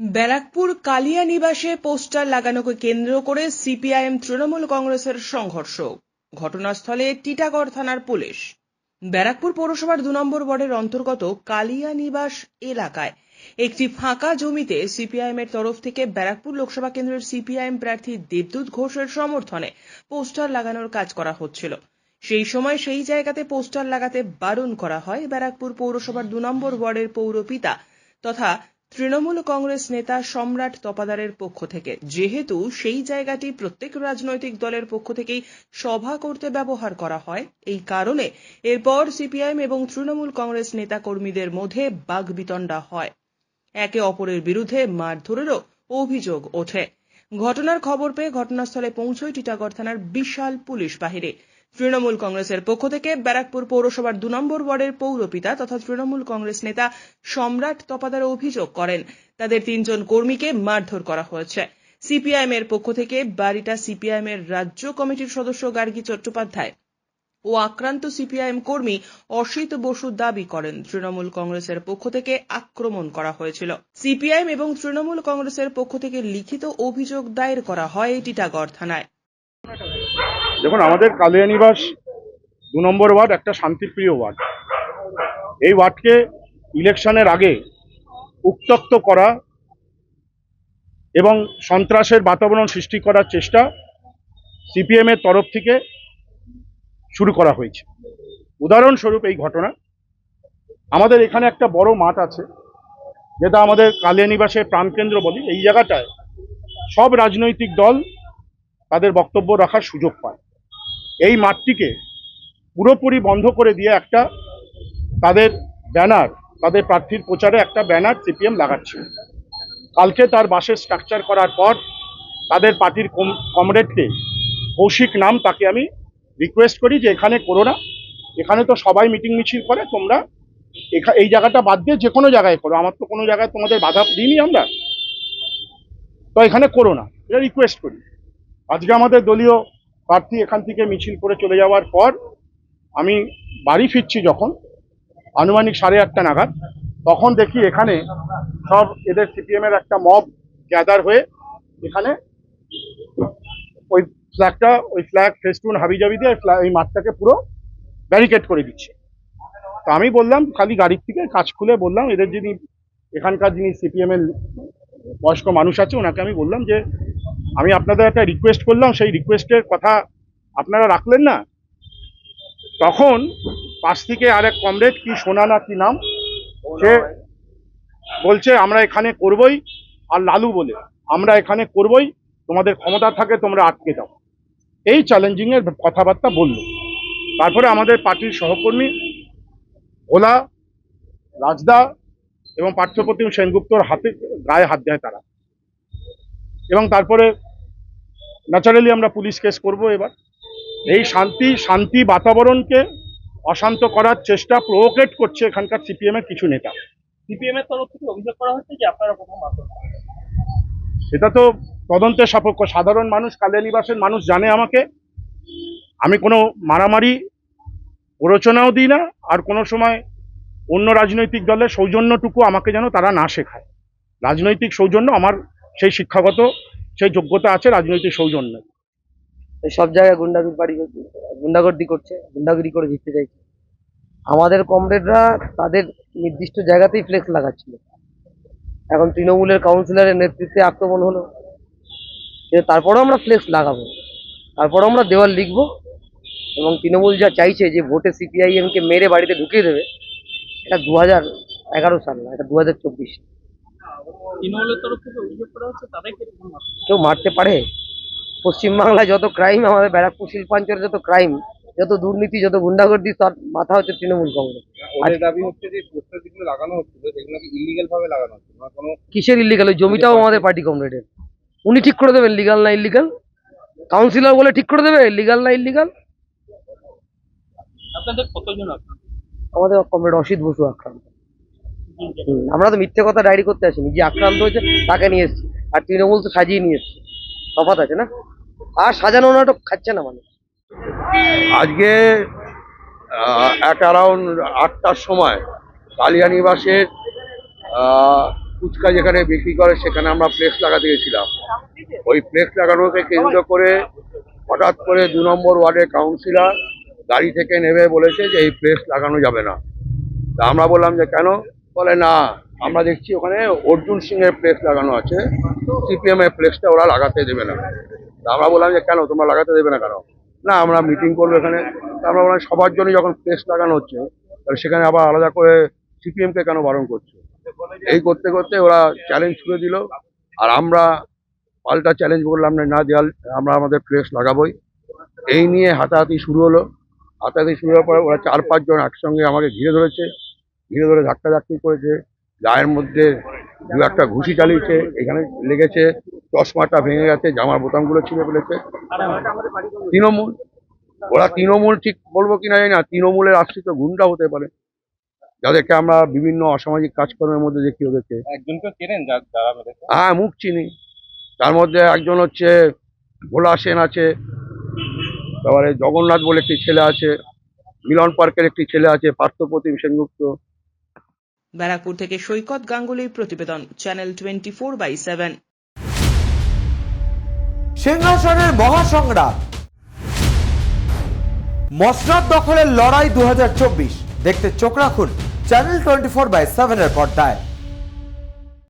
ব্যারাকপুর কালিয়া নিবাসে poster লাগানোকে কেন্দ্র করে CPIM Trinamool কংগ্রেসের সংঘর্ষ। ঘটনাস্থলে টিটাগড় থানার পুলিশ। ব্যারাকপুর পৌরসভার দু নম্বর ওয়ার্ডের অন্তর্গত কালিয়া নিবাস এলাকায় একটি ফাঁকা জমিতে সিপিআইএম এর তরফ থেকে ব্যারাকপুর লোকসভা কেন্দ্রের সিপিআইএম প্রার্থী দেবদূত ঘোষের সমর্থনে পোস্টার লাগানোর কাজ করা হচ্ছিল। সেই সময় সেই জায়গাতে পোস্টার লাগাতে বারণ করা হয় ব্যারাকপুর পৌরসভার দু নম্বর ওয়ার্ডের পৌরপিতা তথা তৃণমূল কংগ্রেস নেতা সম্রাট তপাদারের পক্ষ থেকে। যেহেতু সেই জায়গাটি প্রত্যেক রাজনৈতিক দলের পক্ষ থেকেই সভা করতে ব্যবহার করা হয়, এই কারণে এরপর সিপিআইএম এবং তৃণমূল কংগ্রেস নেতা কর্মীদের মধ্যে বাগবিতণ্ডা হয়। একে অপরের বিরুদ্ধে মারধরেরও অভিযোগ ওঠে। ঘটনার খবর পেয়ে ঘটনাস্থলে পৌঁছয় টিটাগড় থানার বিশাল পুলিশ বাহিনী। তৃণমূল কংগ্রেসের পক্ষ থেকে ব্যারাকপুর পৌরসভার দু নম্বর ওয়ার্ডের পৌরপিতা তথা তৃণমূল কংগ্রেস নেতা সম্রাট তপাদার অভিযোগ করেন। তাদের তিনজন কর্মীকে মারধর করা হয়েছে। সিপিআইএম এর পক্ষ থেকে বাড়িটা সিপিআইএম এর রাজ্য কমিটির সদস্য গার্গী চট্টোপাধ্যায় ও আক্রান্ত সিপিআইএম কর্মী অসিত বসু দাবি করেন। তৃণমূল কংগ্রেসের পক্ষ থেকে আক্রমণ করা হয়েছিল। সিপিআইএম এবং তৃণমূল কংগ্রেসের পক্ষ থেকে লিখিত অভিযোগ দায়ের করা হয় টিটাগড় থানায়। দেখুন, আমাদের কালিয়ানিবাস দু নম্বর ওয়ার্ড, একটা শান্তিপ্রিয় ওয়ার্ড। এই ওয়ার্ডকে ইলেকশনের আগে উত্তক্ত করা এবং সন্ত্রাসের বাতাবরণ সৃষ্টি করার চেষ্টা সিপিএমের তরফ থেকে শুরু করা হয়েছে। উদাহরণস্বরূপ এই ঘটনা। আমাদের এখানে একটা বড় মাঠ আছে, যেটা আমাদের কালিয়ানিবাসের প্রাণকেন্দ্র বলি। এই জায়গাটায় সব রাজনৈতিক দল তাদের বক্তব্য রাখার সুযোগ পায়। এই মাঠটিকে পুরোপুরি বন্ধ করে দিয়ে একটা তাদের ব্যানার, তাদের প্রার্থীর প্রচারে একটা ব্যানার সিপিএম লাগাচ্ছে। কালকে তার বাসের স্ট্রাকচার করার পর তাদের পার্টির কমরেডকে কৌশিক নাম তাকে আমি রিকোয়েস্ট করি যে এখানে করো না। এখানে তো সবাই মিটিং মিছিল করে, তোমরা এই জায়গাটা বাদ দিয়ে যে কোনো জায়গায় করো। আমার তো কোনো জায়গায় তোমাদের বাধা দিইনি আমরা। তো এখানে করো না। এটা রিকোয়েস্ট করি। আজকে আমাদের দলীয় প্রার্থী এখান থেকে মিছিল করে চলে যাওয়ার পর আমি বাড়ি ফিরছি যখন, আনুমানিক সাড়ে আটটা নাগাদ। তখন দেখি এখানে সব এদের সিপিএম এর একটা মব গ্যাদার হয়ে এখানে ওই ফ্ল্যাগটা ওই ফ্ল্যাগ ফেস্টুন হাবিজাবি দিয়ে এই মাঠটাকে পুরো ব্যারিকেড করে দিচ্ছে। তো আমি বললাম, খালি গাড়ির থেকে কাজ খুলে বললাম, এদের যিনি এখানকার যিনি সিপিএম এর বয়স্ক মানুষ আছে, ওনাকে আমি বললাম যে, আমি আপনাদের একটা রিকোয়েস্ট করলাম, সেই রিকোয়েস্টের কথা আপনারা রাখলেন না? তখন পাশ থেকে আরেক কমরেড কি সোনা না কি নাম? সে বলছে, আমরা এখানে করবই আর লালু বলে। আমরা এখানে করবই, তোমাদের ক্ষমতা থাকে, তোমরা আটকে দাও এই চ্যালেঞ্জিংয়ের কথাবার্তা বলল। তারপরে আমাদের পার্টির সহকর্মী, ভোলা, রাজদা এবং পার্থপ্রতিম সেনগুপ্তর হাতে গায়ে হাত দেয় তারা। এবং তারপরে ন্যাচারালি আমরা পুলিশ কেস করব এবার। এই শান্তি শান্তি বাতাবরণকে অশান্ত করার চেষ্টা প্রভোকেট করছে এখানকার সিপিএম এর কিছু নেতা। সিপিএম এর তরফ থেকে অভিযোগ করা হচ্ছে যে আপনারা প্রথম সেটা তো তদন্তের সাপেক্ষ। সাধারণ মানুষ কালিয়ানিবাসের মানুষ জানে আমাকে। আমি কোনো মারামারি প্ররোচনাও দিই না। আর কোনো সময় অন্য রাজনৈতিক দলের সৌজন্যটুকু আমাকে যেন তারা না শেখায়। রাজনৈতিক সৌজন্য আমার সেই শিক্ষাগত, সেই যোগ্যতা আছে রাজনৈতিক সৌজন্য। সব জায়গায় গুন্ডাগিরি বাড়ি, গুন্ডাগর্দি করছে, গুন্ডাগিরি করে জিততে চাইছে। আমাদের কমরেডরা তাদের নির্দিষ্ট জায়গাতেই ফ্লেক্স লাগাচ্ছিল। এখন তৃণমূলের কাউন্সিলরের নেতৃত্বে আক্রমণ হলো। তারপরেও আমরা ফ্লেক্স লাগাবো। তারপরেও আমরা দেওয়াল লিখব। এবং তৃণমূল যা চাইছে যে ভোটে সিপিআইএমকে মেরে বাড়িতে ঢুকিয়ে দেবে এটা দু হাজার এগারো সাল না এটা দু হাজার চব্বিশ। তৃণমূলের তরফ থেকে অভিযোগ করা হচ্ছে তাদেরকে প্রথম মাত্র কেউ মারতে পারে। পশ্চিমবাংলায় যত ক্রাইম আমাদের ব্যারাকপুর শিল্পাঞ্চলে যত ক্রাইম যত দুর্নীতি যত গুন্ডাগর্দি তার মাথা হচ্ছে তৃণমূল কংগ্রেস। দাবি হচ্ছে যে পোস্টার যেগুলো লাগানো হচ্ছিল সেগুলো ইলিগাল ভাবে লাগানো হচ্ছে কিসের ইলিগাল ওই জমিটাও আমাদের পার্টি কমরেডের উনি ঠিক করে দেবেন লিগাল না ইলিগাল কাউন্সিলর বলে ঠিক করে দেবে লিগাল না ইলিগাল আপনাদের কতজন আপনার আমাদের কমরেড অসিত বসু আক্রান্ত। আমরা তো মিথ্যে কথা ডায়েরি করতে আসিনি। যে আক্রান্ত হয়েছে তাকে নিয়ে এসছি। আর তৃণমূল তো সাজিয়ে নিয়ে এসছে। তফাৎ আছে না? আর সাজানো নাটক খাচ্ছে না মানে আজকে এক অ্যারাউন্ড আটটার সময় কালিয়ানিবাসের আহ, ফুচকা যেখানে বিক্রি করে সেখানে আমরা ফ্লেক্স লাগাতে গেছিলাম। ওই ফ্লেক্স লাগানোকে কেন্দ্র করে হঠাৎ করে দু নম্বর ওয়ার্ডের কাউন্সিলর গাড়ি থেকে নেমে বলেছে যে এই প্লেস লাগানো যাবে না। তা আমরা বললাম যে কেন? বলে, না, আমরা দেখছি ওখানে অর্জুন সিং এর ফ্লেক্স লাগানো আছে। সিপিএম এর ফ্লেক্সটা ওরা লাগাতে দেবে না। তা আমরা বললাম যে, কেন? তোমরা লাগাতে দেবে না কেন? না, আমরা মিটিং করব এখানে। আমরা বললাম, সবার জন্য যখন প্লেস লাগানো হচ্ছে, তাহলে সেখানে আবার আলাদা করে সিপিএম কে কেন বারণ করছে? এই করতে করতে ওরা চ্যালেঞ্জ ছুড়ে দিল। আর আমরা পাল্টা চ্যালেঞ্জ করলাম না না দেওয়াল আমরা আমাদের প্লেস লাগাবোই। এই নিয়ে হাতাহাতি শুরু হলো। হাতাহাতি শুরু হওয়ার পরে ওরা চার পাঁচজন একসঙ্গে আমাকে ঘিরে ধরেছে ঘিরে ধরে ধাক্কাধাক্কি করেছে গায়ের মধ্যে দু একটা ঘুষি চালিয়েছে এখানে লেগেছে চশমাটা ভেঙে গেছে জামার বোতামগুলো ছিঁড়ে ফেলেছে। তৃণমূল ওরা তৃণমূল ঠিক বলব কিনা জানি না তৃণমূলের আশ্রিত গুন্ডা হতে পারে। যাদেরকে আমরা বিভিন্ন অসামাজিক কাজকর্মের মধ্যে দেখি ওদেরকে। হ্যাঁ মুখ চিনি। তার মধ্যে একজন হচ্ছে ভোলা সেন আছে তারপরে জগন্নাথ বলে একটি ছেলে আছে মিলন পার্কের একটি ছেলে আছে পার্থপ্রতিম সেনগুপ্ত। ব্যারাকপুর থেকে সৈকত গাঙ্গুলির প্রতিবেদন channel twenty four by seven সিংহাসনের মহাসংগ্রাম। মসনদ দখলের লড়াই দু হাজার চব্বিশ। দেখতে চোখ রাখুন চ্যানেল টোয়েন্টি ফোর বাই সেভেনের পর্দায়।